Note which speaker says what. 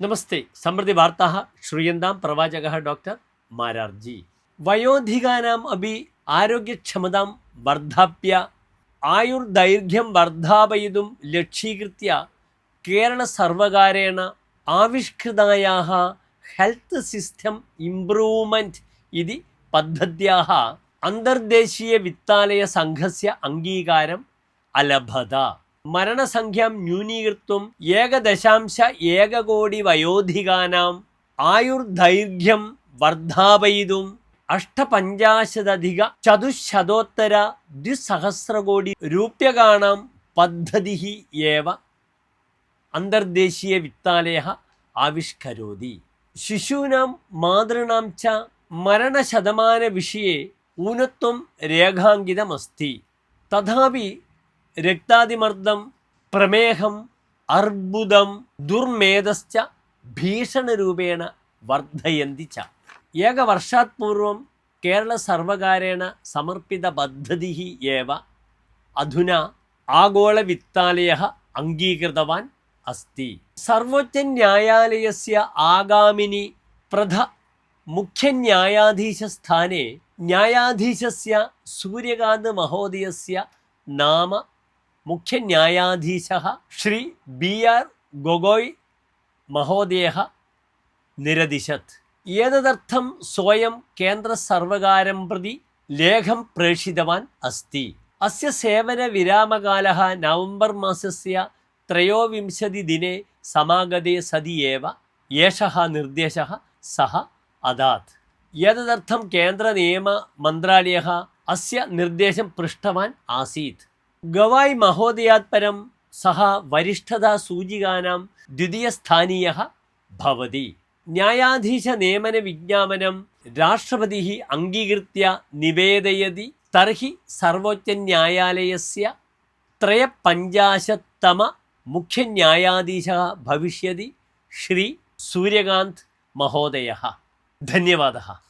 Speaker 1: നമസ്തേ. സമൃദ്ധി വാർത്താ ശ്രൂയന്താം പ്രവാചക ഡോക്ടർ മാരാർജി. വയോധികാനാം അപി ആരോഗ്യക്ഷമതാം വർദ്ധാപ്യ ആയുർദൈർഘ്യം വർദ്ധാപയിതും കേരള സർവകാരേണ ആവിഷ്കൃതായാः ഹെൽത്ത് സിസ്റ്റം ഇംപ്രൂവ്മെന്റ് ഇതി പദ്ധത്യാ അന്തർദേശീയ വിത്താലയ സംഘസ്യ അംഗീകാരം അലഭത. മരണസംഖ്യാം ന്യൂനീകൃത്വം ഏകദശാംശ ഏകകോടി വയോധികാനാം ആയുർദൈർഘ്യം വർദ്ധാപയിതും അഷ്ടപഞ്ചാശതധിക ചതുശതോത്തര ദ്വിസഹസ്രകോടി രൂപ്യകാണാം പദ്ധതി ഏവ. അന്തർദേശീയ വിത്താലയ ആവിഷ്കരോതി. ശിശൂനാം മാതൃണാം ച മരണശതമാനവിഷये ഊനത്വം രേഖാങ്കിതമസ്തി. തഥാപി രക്താതിമർദ്ദം പ്രമേഹം അർബുദം ദുർമേധശ്ച ഭീഷണരൂപേണ വർദ്ധയന്തി ച. ഏകവർഷാത് പൂർവം കേരളസർവകാരേണ സമർപ്പിത പദ്ധതി ഏവ. അധുന ആഗോളവിത്താലയ അംഗീകൃതവാൻ അസ്തി. സർവോച്ചന്യായാലയസ്യ ആഗാമിനി പ്രഥ മുഖ്യന്യായാധീശസ്ഥാനെ ന്യായാധീശസ്യ സൂര്യകാന്ത് മഹോദയസ്യ നാമ മുഖ്യ ന്യായാധീശ ശ്രീ ബി ആർ ഗൊഗോയ് മഹോദയ നിരദിശത് ഏതദർത്ഥം സ്വയം കേന്ദ്ര സർവകാരം പ്രതി ലേഖം പ്രേഷിതവാൻ അസ്തി? അസ്യ സേവന വിരാമകാല നവംബർ മാസസ്യ ത്രയോവിംശതി ദിനെ സമാഗതേ സതി ഏവ ഏഷ നിർദ്ദേശ സഹ അദാത്. ഏതദർത്ഥം കേന്ദ്ര നിയമ മന്ത്രാലയ അസ്യ നിർദ്ദേശം പൃഷ്ടവാൻ ആസീത്? ഗവായ് മഹോദയാത്പരം സഹ വരിഷ്ഠതാ സൂചികാനാം ദ്വിതീയസ്ഥാനീയ ഭവതി. ന്യായാധീശ നിയമന വിജ്ഞാപനം രാഷ്ട്രപതി അംഗീകൃത്യ നിവേദയതി തർഹി സർവോച്ച സർവോച്ചന്യായാലയസ്യ ത്രയപഞ്ചാശത്തമ മുഖ്യന്യായാധീശ ഭവിഷ്യതി ശ്രീ സൂര്യകാന്ത് മഹോദയ. ധന്യവാദ.